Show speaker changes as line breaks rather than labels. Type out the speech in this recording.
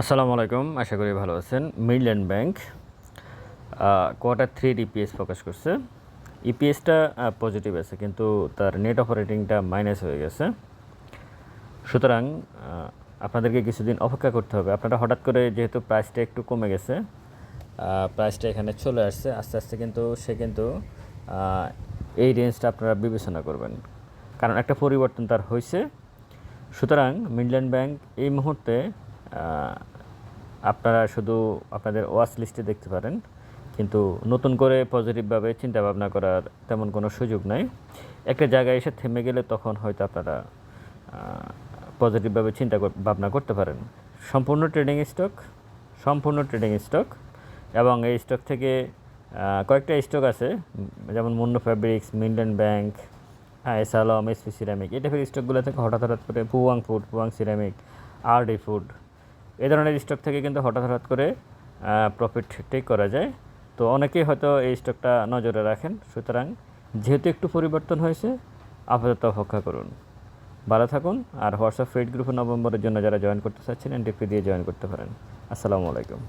আসসালামু আলাইকুম, আশা করি ভালো আছেন। Midland bank quarter three EPS প্রকাশ করছে। ইপিএসটা পজিটিভ আছে, কিন্তু তার নেট অপারেটিংটা মাইনাস হয়ে গেছে। সুতরাং আপনাদেরকে কিছুদিন অপেক্ষা করতে হবে। আপনারা হঠাৎ করে যেহেতু প্রাইসটা একটু কমে গেছে প্রাইসটা এখানে চলে আসছে। আস্তে আস্তে কিন্তু সে কিন্তু এই রেঞ্জটা আপনারা বিবেচনা করবেন। কারণ একটা পরিবর্তন তার হয়েছে সুতরাং মিডল্যান্ড ব্যাংক এই মুহূর্তে আপনারা শুধু আপনাদের ওয়াচ লিস্টে দেখতে পারেন, কিন্তু নতুন করে পজিটিভভাবে চিন্তা ভাবনা করার তেমন কোনো সুযোগ নাই। একটা জায়গায় এসে থেমে গেলে তখন হয়তো আপনারা পজিটিভভাবে চিন্তা ভাবনা করতে পারেন। সম্পূর্ণ ট্রেডিং স্টক সম্পূর্ণ ট্রেডিং স্টক এবং এই স্টক থেকে কয়েকটা স্টক আছে, যেমন Mundo fabrics Midland bank S Alam SP ceramic এই টাইপের স্টকগুলো থেকে হঠাৎ হঠাৎ করে Fuwang food Fuwang ceramic R D food এই ধরনের স্টক থেকে কিন্তু হঠাৎ হঠাৎ করে প্রফিট টেক করা যায়। তো অনেকেই হয়তো এই স্টকটা নজরে রাখেন। সুতরাং যেহেতু একটু পরিবর্তন হয়েছে, আপাতত অপেক্ষা করুন। ভালো থাকুন আর হোয়াটসঅ্যাপ ফেড গ্রুপে নভেম্বরের জন্য যারা জয়েন করতে চাচ্ছেন এনটিপি দিয়ে জয়েন করতে পারেন। আসসালামু আলাইকুম।